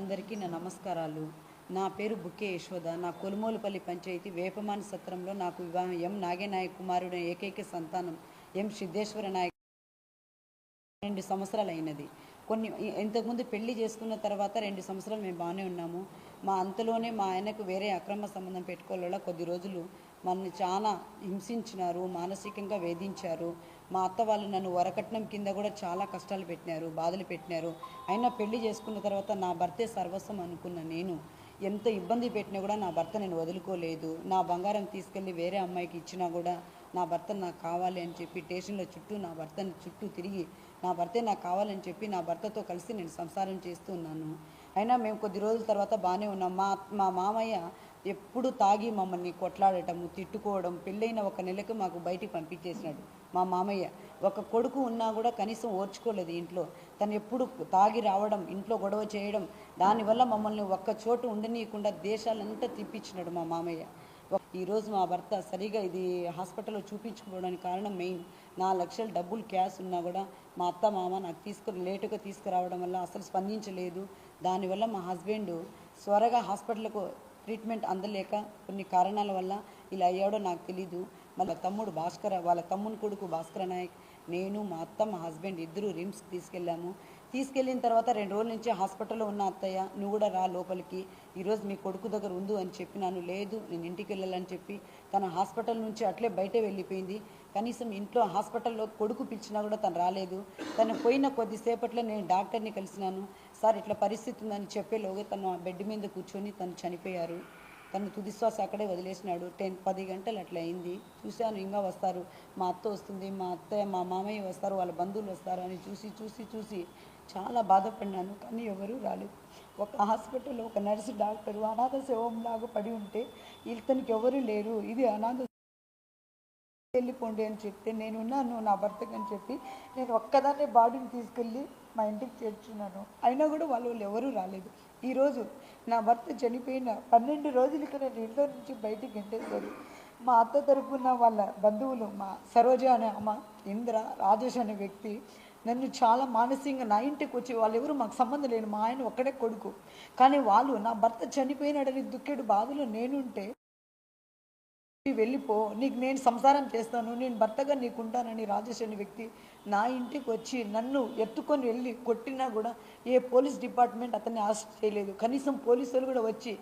అందరికీ నా నమస్కారాలు. నా పేరు బుక్కే యశోద. నా కొలుమూలుపల్లి పంచాయతీ వేపమాని సత్రంలో నాకు వివాహం. ఎం నాగేనాయక్ కుమారుడు ఏకైక సంతానం. ఎం సిద్ధేశ్వర నాయక్ రెండు సంవత్సరాలు అయినది కొన్ని ఇంతకుముందు పెళ్ళి చేసుకున్న తర్వాత రెండు సంవత్సరాలు మేము బాగానే ఉన్నాము. మా అంతలోనే మా ఆయనకు వేరే అక్రమ సంబంధం పెట్టుకోవాల కొద్ది రోజులు మనల్ని చాలా హింసించినారు మానసికంగా వేధించారు. మా అత్త వాళ్ళు నన్ను వరకట్నం కింద కూడా చాలా కష్టాలు పెట్టినారు బాధలు పెట్టినారు. అయినా పెళ్ళి చేసుకున్న తర్వాత నా భర్తే సర్వస్వం అనుకున్న నేను ఎంత ఇబ్బంది పెట్టినా కూడా నా భర్త నేను వదులుకోలేదు. నా బంగారం తీసుకెళ్ళి వేరే అమ్మాయికి ఇచ్చినా కూడా నా భర్త నాకు కావాలి అని చెప్పి స్టేషన్లో చుట్టూ నా భర్తని చుట్టూ తిరిగి నా భర్తే నాకు కావాలని చెప్పి నా భర్తతో కలిసి నేను సంసారం చేస్తూ ఉన్నాను. అయినా మేము కొద్ది రోజుల తర్వాత బాగానే ఉన్నాం. మా మా మామయ్య ఎప్పుడు తాగి మమ్మల్ని కొట్లాడటము తిట్టుకోవడం పెళ్ళైన ఒక నెలకు మాకు బయటికి పంపించేసినాడు మా మామయ్య. ఒక కొడుకు ఉన్నా కూడా కనీసం ఓర్చుకోలేదు ఇంట్లో. తను ఎప్పుడు తాగి రావడం ఇంట్లో గొడవ చేయడం దానివల్ల మమ్మల్ని ఒక్క చోటు ఉండనీయకుండా దేశాలంతా తిప్పించినాడు మా మామయ్య. ఈరోజు మా భర్త సరిగా ఇది హాస్పిటల్లో చూపించుకోవడానికి కారణం మెయిన్. నా లక్షల డబ్బులు క్యాష్ ఉన్నా కూడా మా అత్త మామ నాకు తీసుకుని లేటుగా తీసుకురావడం వల్ల అసలు స్పందించలేదు. దానివల్ల మా హస్బెండ్ త్వరగా హాస్పిటల్కు ట్రీట్మెంట్ అందలేక కొన్ని కారణాల వల్ల ఇలా అయ్యాడో నాకు తెలీదు. వాళ్ళ తమ్ముడు భాస్కర వాళ్ళ తమ్ముని కొడుకు భాస్కర నాయక్ నేను మా అత్త మా హస్బెండ్ ఇద్దరు రిమ్స్కి తీసుకెళ్ళాము. తీసుకెళ్ళిన తర్వాత రెండు రోజుల నుంచి హాస్పిటల్లో ఉన్న అత్తయ్య నువ్వు కూడా రా లోపలికి. ఈరోజు మీ కొడుకు దగ్గర ఉండు అని చెప్పినాను లేదు నేను ఇంటికి వెళ్ళాలని చెప్పి తన హాస్పిటల్ నుంచి అట్లే బయట వెళ్ళిపోయింది. కనీసం ఇంట్లో హాస్పిటల్లో కొడుకు పిలిచినా కూడా తను రాలేదు. తను పోయిన కొద్దిసేపట్లో నేను డాక్టర్ని కలిసినాను. సార్ ఇట్లా పరిస్థితి ఉందని చెప్పేలోగా తను ఆ బెడ్ మీద కూర్చొని తను చనిపోయారు. తను తుదిశ్వాస అక్కడే వదిలేసినాడు. టెన్ పది గంటలు అట్లా అయింది. చూశాను ఇంకా వస్తారు. మా అత్త వస్తుంది మా అత్తయ్య మా మామయ్య వస్తారు వాళ్ళ బంధువులు వస్తారు అని చూసి చూసి చూసి చాలా బాధపడినాను. కానీ ఎవరూ రాలేదు. ఒక హాస్పిటల్లో ఒక నర్సు డాక్టరు అనాథ శవంలాగా పడి ఉంటే ఇతనికి ఎవరు లేరు. ఇది అనాథ వెళ్ళిపోండి అని చెప్తే నేనున్నాను నా భర్తకి అని చెప్పి నేను ఒక్కదాన్నే బాడీని తీసుకెళ్ళి మా ఇంటికి చేర్చున్నాను. అయినా కూడా వాళ్ళు వాళ్ళు ఎవరూ రాలేదు. ఈరోజు నా భర్త చనిపోయిన పన్నెండు రోజులకి నేను ఇంట్లో నుంచి బయటికి గంటేశారు మా అత్త తరపున వాళ్ళ బంధువులు మా సరోజ అనే అమ్మ ఇంద్ర రాజేష్ అనే వ్యక్తి నన్ను చాలా మానసికంగా నా ఇంటికి వచ్చి వాళ్ళు ఎవరు మాకు సంబంధం లేదు మా ఆయన ఒక్కడే కొడుకు. కానీ వాళ్ళు నా భర్త చనిపోయినాడని దుఃఖేడు బాధలో నేనుంటే వెళ్ళిపో. నీకు నేను సంసారం చేస్తాను. నేను భర్తగా నీకుంటానని రాజేష్ అనే వ్యక్తి నా ఇంటికి వచ్చి నన్ను ఎత్తుకొని వెళ్ళి కొట్టినా కూడా ఏ పోలీస్ డిపార్ట్మెంట్ అతన్ని అరెస్ట్ చేయలేదు. కనీసం పోలీసులు కూడా వచ్చి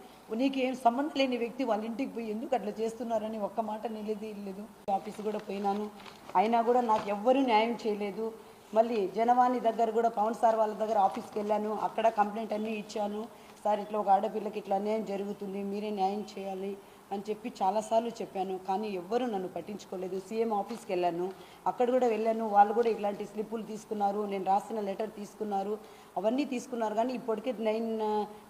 నీకు ఏం సంబంధం లేని వ్యక్తి వాళ్ళ ఇంటికి పోయి ఎందుకు అట్లా చేస్తున్నారని ఒక్క మాట నిలేదు లేదు ఆఫీస్ కూడా పోయినాను. అయినా కూడా నాకు ఎవ్వరూ న్యాయం చేయలేదు. మళ్ళీ జనవాణి దగ్గర కూడా పవన్ సార్ వాళ్ళ దగ్గర ఆఫీస్కి వెళ్ళాను. అక్కడ కంప్లైంట్ అన్నీ ఇచ్చాను. సార్ ఇట్లా ఒక ఆడపిల్లకి ఇట్లా అన్యాయం జరుగుతుంది. మీరే న్యాయం చేయాలి. అని చెప్పి చాలాసార్లు చెప్పాను. కానీ ఎవ్వరూ నన్ను పట్టించుకోలేదు. సీఎం ఆఫీస్కి వెళ్ళాను. అక్కడ కూడా వెళ్ళాను. వాళ్ళు కూడా ఇలాంటి స్లిప్పులు తీసుకున్నారు. నేను రాసిన లెటర్ తీసుకున్నారు. అవన్నీ తీసుకున్నారు. కానీ ఇప్పటికే నైన్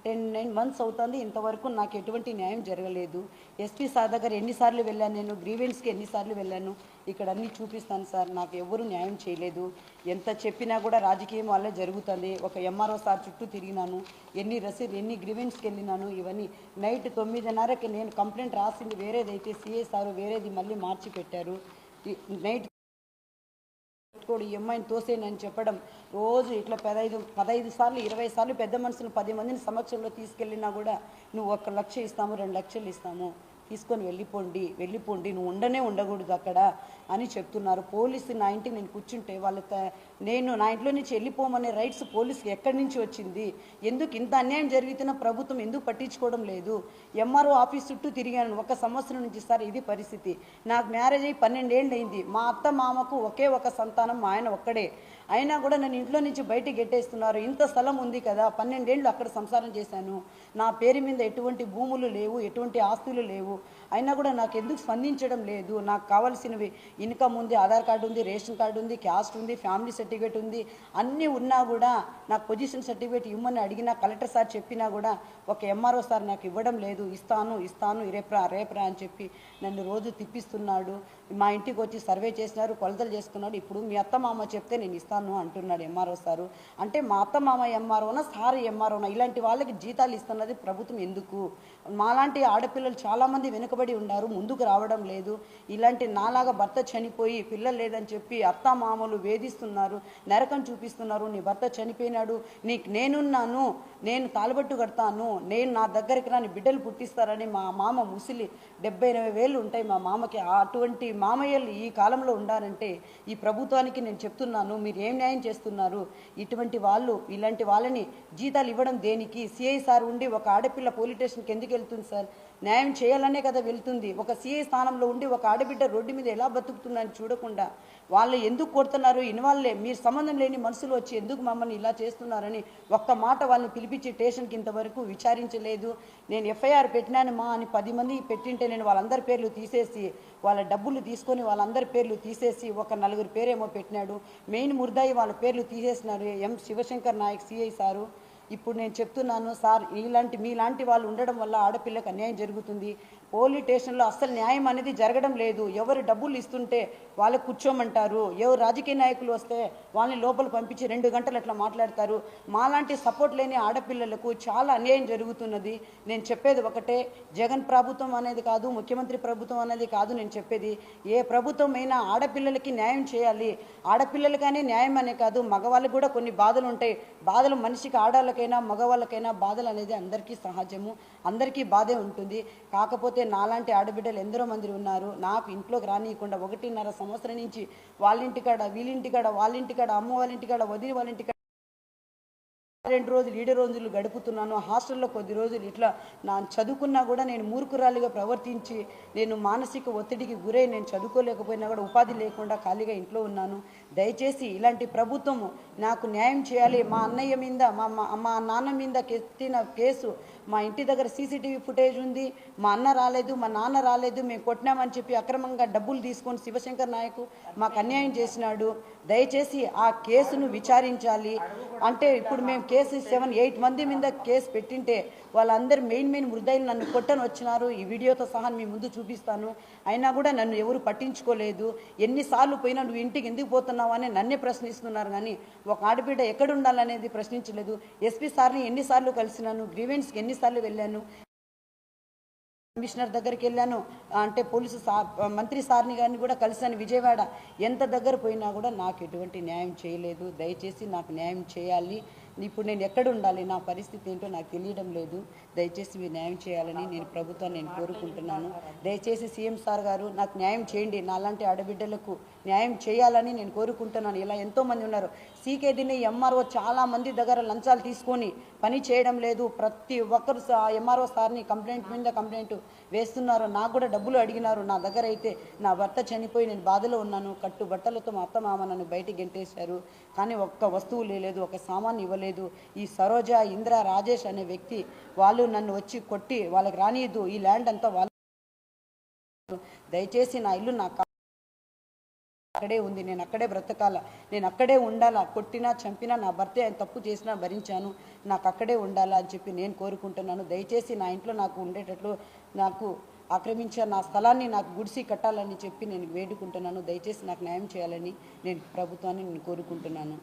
టెన్ నైన్ మంత్స్ అవుతుంది. ఇంతవరకు నాకు ఎటువంటి న్యాయం జరగలేదు. ఎస్పీ సార్ దగ్గర ఎన్నిసార్లు వెళ్ళాను నేను. గ్రీవెన్స్కి ఎన్నిసార్లు వెళ్ళాను. ఇక్కడ అన్నీ చూపిస్తాను సార్. నాకు ఎవరు న్యాయం చేయలేదు. ఎంత చెప్పినా కూడా రాజకీయం వల్లే జరుగుతుంది. ఒక ఎంఆర్ఓ సార్ చుట్టూ తిరిగినాను. ఎన్ని రసీదు ఎన్ని గ్రీవెన్స్కి వెళ్ళినాను ఇవన్నీ. నైట్ తొమ్మిదిన్నరకి నేను కంప్లైంట్ రాసింది వేరేదైతే సిఏ సారు వేరేది మళ్ళీ మార్చి పెట్టారు. నైట్ పెట్టుకోడు ఈ అమ్మాయిని తోసేనని చెప్పడం రోజు ఇట్లా పదహైదు పదహైదు సార్లు ఇరవై సార్లు పెద్ద మనుషులు పది మందిని సమక్షంలో తీసుకెళ్ళినా కూడా నువ్వు ఒక లక్ష ఇస్తాము రెండు లక్షలు ఇస్తాము. తీసుకొని వెళ్ళిపోండి వెళ్ళిపోండి నువ్వు ఉండనే ఉండకూడదు అక్కడ అని చెప్తున్నారు. పోలీసు నా ఇంటికి నేను కూర్చుంటే వాళ్ళ నేను నా ఇంట్లో నుంచి వెళ్ళిపోమనే రైట్స్ పోలీసుకి ఎక్కడి నుంచి వచ్చింది? ఎందుకు ఇంత అన్యాయం జరుగుతున్న ప్రభుత్వం ఎందుకు పట్టించుకోవడం లేదు? ఎంఆర్ఓ ఆఫీస్ చుట్టూ తిరిగాను ఒక సంవత్సరం నుంచి సార్ ఇది పరిస్థితి. నాకు మ్యారేజ్ అయ్యి పన్నెండేళ్ళు అయింది మా అత్త మామకు ఒకే ఒక సంతానం మా ఆయన ఒక్కడే. అయినా కూడా నన్ను ఇంట్లో నుంచి బయట గెట్టేస్తున్నారు. ఇంత స్థలం ఉంది కదా పన్నెండేళ్ళు అక్కడ సంసారం చేశాను. నా పేరు మీద ఎటువంటి భూములు లేవు ఎటువంటి ఆస్తులు లేవు. అయినా కూడా నాకు ఎందుకు స్పందించడం లేదు? నాకు కావాల్సినవి ఇన్కమ్ ఉంది ఆధార్ కార్డు ఉంది రేషన్ కార్డు ఉంది క్యాస్ట్ ఉంది ఫ్యామిలీ సర్టిఫికేట్ ఉంది. అన్నీ ఉన్నా కూడా నాకు పొజిషన్ సర్టిఫికేట్ ఇవ్వమని అడిగినా కలెక్టర్ సార్ చెప్పినా కూడా ఒక ఎంఆర్ఓ సార్ నాకు ఇవ్వడం లేదు. ఇస్తాను ఇస్తాను రేప్రా రేప్రా అని చెప్పి నన్ను రోజు తిప్పిస్తున్నాడు. మా ఇంటికి వచ్చి సర్వే చేసినారు కొలతలు చేసుకున్నాడు. ఇప్పుడు మీ అత్త మామ చెప్తే నేను ఇస్తాను. అంటున్నాడు ఎంఆర్ఓ సారు. అంటే మా అత్త మామ ఎంఆర్ఓనా సార్ ఎంఆర్ఓనా? ఇలాంటి వాళ్ళకి జీతాలు ఇస్తున్నది ప్రభుత్వం ఎందుకు? మాలాంటి ఆడపిల్లలు చాలామంది వెనుకబడి ఉన్నారు ముందుకు రావడం లేదు. ఇలాంటి నాలాగా భర్త చనిపోయి పిల్లలు లేదని చెప్పి అత్త మామలు వేధిస్తున్నారు నరకం చూపిస్తున్నారు. నీ భర్త చనిపోయినాడు నీకు నేనున్నాను నేను తాళబట్టు కడతాను నేను నా దగ్గరికి రాని బిడ్డలు పుట్టిస్తారని మా మామ ముసిలి డెబ్బై ఎనభై వేలు ఉంటాయి మా మామకి. అటువంటి మామయ్యలు ఈ కాలంలో ఉండాలంటే ఈ ప్రభుత్వానికి నేను చెప్తున్నాను మీరు ఏం న్యాయం చేస్తున్నారు? ఇటువంటి వాళ్ళు ఇలాంటి వాళ్ళని జీతాలు ఇవ్వడం దేనికి? సిఐ సార్ ఉండి ఒక ఆడపిల్ల పోలీస్ స్టేషన్కి ఎందుకు వెళ్తుంది సార్? న్యాయం చేయాలనే కదా వెళ్తుంది. ఒక సిఐ స్థానంలో ఉండి ఒక ఆడబిడ్డ రోడ్డు మీద ఎలా బతుకుతుందని చూడకుండా వాళ్ళు ఎందుకు కొడుతున్నారు? ఇన్వాళ్ళే మీరు సంబంధం లేని మనుషులు వచ్చి ఎందుకు మమ్మల్ని ఇలా చేస్తున్నారని ఒక్క మాట వాళ్ళని పిలిపించి స్టేషన్కి ఇంతవరకు విచారించలేదు. నేను ఎఫ్ఐఆర్ పెట్టినాను మా అని పది మంది పెట్టింటే నేను వాళ్ళందరి పేర్లు తీసేసి వాళ్ళ డబ్బులు తీసుకొని వాళ్ళందరి పేర్లు తీసేసి ఒక నలుగురు పేరేమో పెట్టినాడు. మెయిన్ ముర్దాయి వాళ్ళ పేర్లు తీసేసినారు. M. Shivashankar Naik CI sir. ఇప్పుడు నేను చెప్తున్నాను సార్ ఇలాంటి మీలాంటి వాళ్ళు ఉండడం వల్ల ఆడపిల్లకు అన్యాయం జరుగుతుంది. పోలీస్ స్టేషన్లో అస్సలు న్యాయం అనేది జరగడం లేదు. ఎవరు డబ్బులు ఇస్తుంటే వాళ్ళకు కూర్చోమంటారు. ఎవరు రాజకీయ నాయకులు వస్తే వాళ్ళని లోపల పంపించి రెండు గంటలు అట్లా మాట్లాడతారు. మాలాంటి సపోర్ట్ లేని ఆడపిల్లలకు చాలా అన్యాయం జరుగుతున్నది. నేను చెప్పేది ఒకటే జగన్ ప్రభుత్వం అనేది కాదు ముఖ్యమంత్రి ప్రభుత్వం అనేది కాదు నేను చెప్పేది. ఏ ప్రభుత్వం అయినా ఆడపిల్లలకి న్యాయం చేయాలి. ఆడపిల్లలకనే న్యాయం అనే కాదు మగవాళ్ళకి కూడా కొన్ని బాధలు ఉంటాయి. బాధలు మనిషికి ఆడవాళ్ళకైనా మగవాళ్ళకైనా బాధలు అనేది అందరికీ సహజము. అందరికీ బాధే ఉంటుంది. కాకపోతే నాలాంటి ఆడబిడ్డలు ఎందరో మంది ఉన్నారు. నాకు ఇంట్లోకి రానియకుండా ఒకటిన్నర సంవత్సరం నుంచి వాళ్ళింటికాడ వీళ్ళింటికాడ వాళ్ళింటికాడ అమ్మ వాళ్ళింటికాడ వదిలి వాళ్ళింటికాడ రెండు రోజులు ఈడ రోజులు గడుపుతున్నాను. హాస్టల్లో కొద్ది రోజులు ఇట్లా నా చదువుకున్నా కూడా నేను మూర్ఖురాలిగా ప్రవర్తించి నేను మానసిక ఒత్తిడికి గురై నేను చదువుకోలేకపోయినా కూడా ఉపాధి లేకుండా ఖాళీగా ఇంట్లో ఉన్నాను. దయచేసి ఇలాంటి ప్రభుత్వము నాకు న్యాయం చేయాలి. మా అన్నయ్య మీద మా మా- మా నాన్న మీద ఎత్తిన కేసు మా ఇంటి దగ్గర సీసీటీవీ ఫుటేజ్ ఉంది. మా అన్న రాలేదు మా నాన్న రాలేదు మేము కొట్టినామని చెప్పి అక్రమంగా డబ్బులు తీసుకొని శివశంకర్ నాయకు మాకు అన్యాయం చేసినాడు. దయచేసి ఆ కేసును విచారించాలి. అంటే ఇప్పుడు మేము కేసు సెవెన్ ఎయిట్ మంది మీద కేసు పెట్టింటే వాళ్ళందరూ మెయిన్ మెయిన్ వృద్ధాయిలు నన్ను కొట్టని వచ్చినారు. ఈ వీడియోతో సహా మీ ముందు చూపిస్తాను. అయినా కూడా నన్ను ఎవరు పట్టించుకోలేదు. ఎన్నిసార్లు పోయినా నువ్వు ఇంటికి ఎందుకు పోతున్నావు అని నన్నే ప్రశ్నిస్తున్నారు కానీ ఒక ఆడబిడ్డ ఎక్కడ ఉండాలనేది ప్రశ్నించలేదు. ఎస్పీ సార్ని ఎన్నిసార్లు కలిసినాను గ్రీవెన్స్కి ఎన్నిసార్లు వెళ్ళాను. కమిషనర్ దగ్గరికి వెళ్ళాను. అంటే పోలీసు సా మంత్రి సార్ని గారిని కూడా కలిశాను. విజయవాడ ఎంత దగ్గర పోయినా కూడా నాకు ఎటువంటి న్యాయం చేయలేదు. దయచేసి నాకు న్యాయం చేయాలి. ఇప్పుడు నేను ఎక్కడ ఉండాలి? నా పరిస్థితి ఏంటో నాకు తెలియడం లేదు. దయచేసి మీరు న్యాయం చేయాలని నేను ప్రభుత్వాన్ని నేను కోరుకుంటున్నాను. దయచేసి సీఎం సార్ గారు నాకు న్యాయం చేయండి. నాలాంటి ఆడబిడ్డలకు న్యాయం చేయాలని నేను కోరుకుంటున్నాను. ఇలా ఎంతోమంది ఉన్నారు. సీకేదిని ఎంఆర్ఓ చాలామంది దగ్గర లంచాలు తీసుకొని పని చేయడం లేదు. ప్రతి ఒక్కరు ఎంఆర్ఓ సార్ని కంప్లైంట్ మీద కంప్లైంట్ వేస్తున్నారు. నాకు కూడా డబ్బులు అడిగినారు. నా దగ్గర అయితే నా భర్త చనిపోయి నేను బాధలో ఉన్నాను. కట్టు బట్టలతో మా అత్త మామ నన్ను బయటికి గెంటేశారు. కానీ ఒక్క వస్తువు లేదు. ఒక సామాన్ ఇవ్వలేదు. ఈ సరోజ ఇంద్ర రాజేష్ అనే వ్యక్తి వాళ్ళు నన్ను వచ్చి కొట్టి వాళ్ళకి రానియదు ఈ ల్యాండ్ అంతా వాళ్ళు దయచేసి నా ఇల్లు నా కా- అక్కడే ఉంది నేను అక్కడే బ్రతకాల నేను అక్కడే ఉండాలా కొట్టినా చంపినా నా భర్త ఆయన తప్పు చేసినా భరించాను నాకు అక్కడే ఉండాలా అని చెప్పి నేను కోరుకుంటున్నాను. దయచేసి నా ఇంట్లో నాకు ఉండేటట్లు నాకు ఆక్రమించిన నా స్థలాన్ని నాకు గుడిసి కట్టాలని చెప్పి నేను వేడుకుంటున్నాను. దయచేసి నాకు న్యాయం చేయాలని నేను ప్రభుత్వాన్ని నేను కోరుకుంటున్నాను.